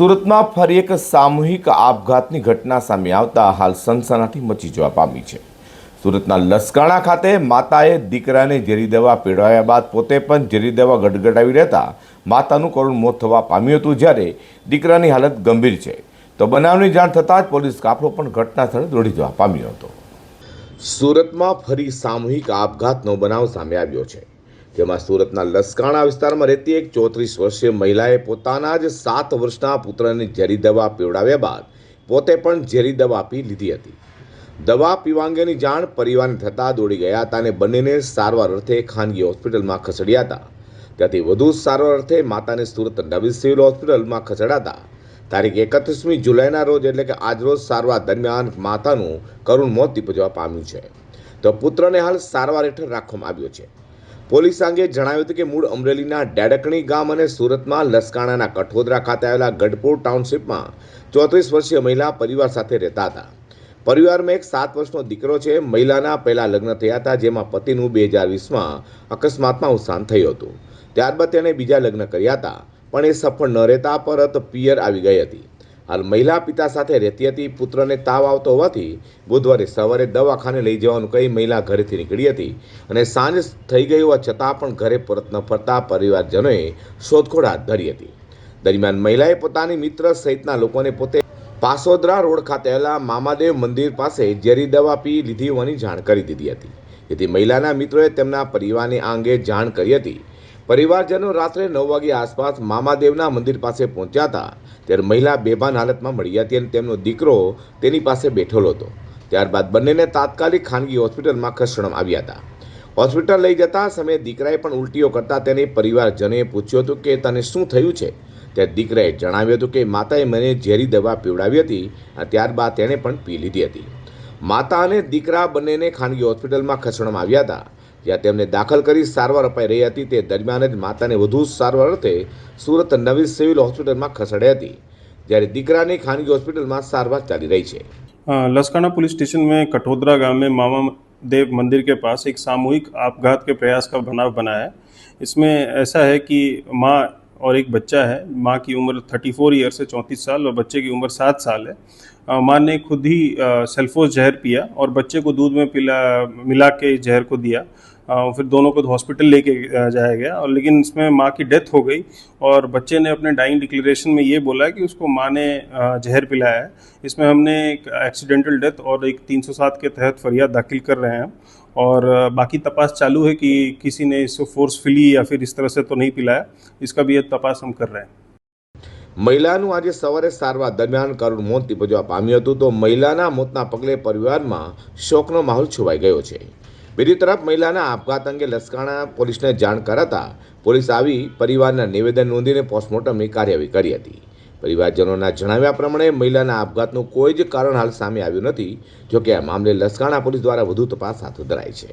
સુરતમાં ફરી એક સામૂહિક આપઘાતની ઘટના સામે આવતા હાલ સનસનાટી મચી જવા પામી છે. સુરતના લસકાણા ખાતે માતાએ દીકરાને ઝેરી દવા પીડાવ્યા બાદ પોતે પણ ઝેરી દવા ગટગટાવી રહેતા માતાનું કરુણ મોત થવા પામ્યું હતું જ્યારે દીકરાની હાલત ગંભીર છે. તો બનાવની જાણ થતાં જ પોલીસ કાફલો પણ ઘટના સ્થળે દોડી જવા પામ્યો હતો. સુરતમાં ફરી સામૂહિક આપઘાતનો બનાવ સામે આવ્યો છે. જેમાં સુરતના લસકાણા વિસ્તારમાં રહેતી એક ચોત્રીસ વર્ષીય મહિલાએ પોતાના જ સાત વર્ષના પુત્રને ઝેરી દવા પીવડાવ્યા બાદ પોતે પણ ઝેરી દવા પી લીધી હતી. દવા પીવા અંગેની જાણ પરિવારને થતાં દોડી ગયા હતા અને બંનેને સારવાર અર્થે ખાનગી હોસ્પિટલમાં ખસેડ્યા હતા. ત્યાંથી વધુ સારવાર અર્થે માતાને સુરત નવી સિવિલ હોસ્પિટલમાં ખસેડાતા તારીખ એકત્રીસમી જુલાઈના રોજ એટલે કે આજરોજ સારવાર દરમિયાન માતાનું કરુણ મોત નીપજવા પામ્યું છે. તો પુત્રને હાલ સારવાર હેઠળ રાખવામાં આવ્યો છે. પોલીસ અંગે જણાવ્યું હતું કે મૂળ અમરેલીના ડેડકણી ગામ અને સુરતમાં લસકાણાના કઠોદરા ખાતે આવેલા ગઢપુર ટાઉનશીપમાં ચોત્રીસ વર્ષીય મહિલા પરિવાર સાથે રહેતા હતા. પરિવારમાં એક સાત વર્ષનો દીકરો છે. મહિલાના પહેલા લગ્ન થયા હતા, જેમાં પતિનું બે હજાર વીસમાં અકસ્માતમાં અવસાન થયું હતું. ત્યારબાદ તેણે બીજા લગ્ન કર્યા હતા, પણ એ સફળ ન રહેતા પરત પિયર આવી ગઈ હતી. હાલ મહિલા પિતા સાથે રહેતી હતી, પુત્રને તાવ આવતો હોવાથી બુધવારે સવારે દવાખાને લઈ જવાનું કહી મહિલા ઘરેથી નીકળી હતી અને સાંજ થઈ ગઈ હોવા છતાં પણ ઘરે પરત ન ફરતા પરિવારજનોએ શોધખોળ હાથ ધરી હતી. દરમિયાન મહિલાએ પોતાની મિત્ર સહિતના લોકોને પોતે પાસોદરા રોડ ખાતે આવેલા મામાદેવ મંદિર પાસે ઝેરી દવા પી લીધી હોવાની જાણ કરી દીધી હતી. જેથી મહિલાના મિત્રોએ તેમના પરિવારને આ અંગે જાણ કરી હતી. પરિવારજનો રાત્રે નવ વાગ્યા આસપાસ મામાદેવના મંદિર પાસે પહોંચ્યા હતા. ત્યારે મહિલા બેભાન હાલતમાં મળી હતી અને તેમનો દીકરો તેની પાસે બેઠેલો હતો. ત્યારબાદ બંનેને તાત્કાલિક ખાનગી હોસ્પિટલમાં ખસેડવામાં આવ્યા હતા. હોસ્પિટલ લઈ જતા સમયે દીકરાએ પણ ઉલટીઓ કરતા તેને પરિવારજનોએ પૂછ્યું હતું કે તને શું થયું છે? ત્યારે દીકરાએ જણાવ્યું હતું કે માતાએ મને ઝેરી દવા પીવડાવી હતી અને ત્યારબાદ તેણે પણ પી લીધી હતી. માતા અને દીકરા બંનેને ખાનગી હોસ્પિટલમાં ખસેડવામાં આવ્યા હતા. જ્યાં તેમને દાખલ કરી સારવાર અપાઈ રહી હતી તે દરમિયાન જ માતાને વધુ સારવાર અર્થે સુરત નવી સિવિલ હોસ્પિટલમાં ખસેડાઈ હતી જ્યારે દીકરાની ખાનગી હોસ્પિટલમાં સારવાર ચાલી રહી છે हाँ, लसकाना पुलिस स्टेशन में कठोदरा गांव में मामा देव मंदिर के पास एक सामूहिक आपघात के प्रयास का बनाव बना है इसमें ऐसा है कि माँ और एक बच्चा है, माँ की उम्र 34 फोर ईयर से चौंतीस साल और बच्चे की उम्र 7 साल है। माँ ने खुद ही सेल्फोस जहर पिया और बच्चे को दूध में पिला, मिला के जहर को दिया। फिर दोनों को हॉस्पिटल लेके अ, जाया गया और लेकिन इसमें माँ की डेथ हो गई और बच्चे ने अपने डाइंग डिक्लेरेशन में ये बोला कि उसको माँ ने अ, जहर पिलाया है इसमें हमने एक एक्सीडेंटल डेथ और एक 307 के तहत फरियाद दाखिल कर रहे हैं और अ, बाकी तपास चालू है कि किसी ने इसको फोर्सफुली या फिर इस तरह से तो नहीं पिलाया इसका भी ये तपास हम कर रहे हैं મહિલાનું આજે સવારે સારવાર દરમિયાન કરુણ મોત નીપજવા પામ્યું હતું તો મહિલાના મોતના પગલે પરિવારમાં શોકનો માહોલ છવાઈ ગયો છે બીજી તરફ મહિલાના આપઘાત અંગે લસકાણા પોલીસને જાણ કરાતા પોલીસ આવી પરિવારના નિવેદન નોંધીને પોસ્ટમોર્ટમની કાર્યવાહી કરી હતી. પરિવારજનોના જણાવ્યા પ્રમાણે મહિલાના આપઘાતનું કોઈ જ કારણ હાલ સામે આવ્યું નથી, જોકે આ મામલે લસકાણા પોલીસ દ્વારા વધુ તપાસ હાથ ધરાઈ છે.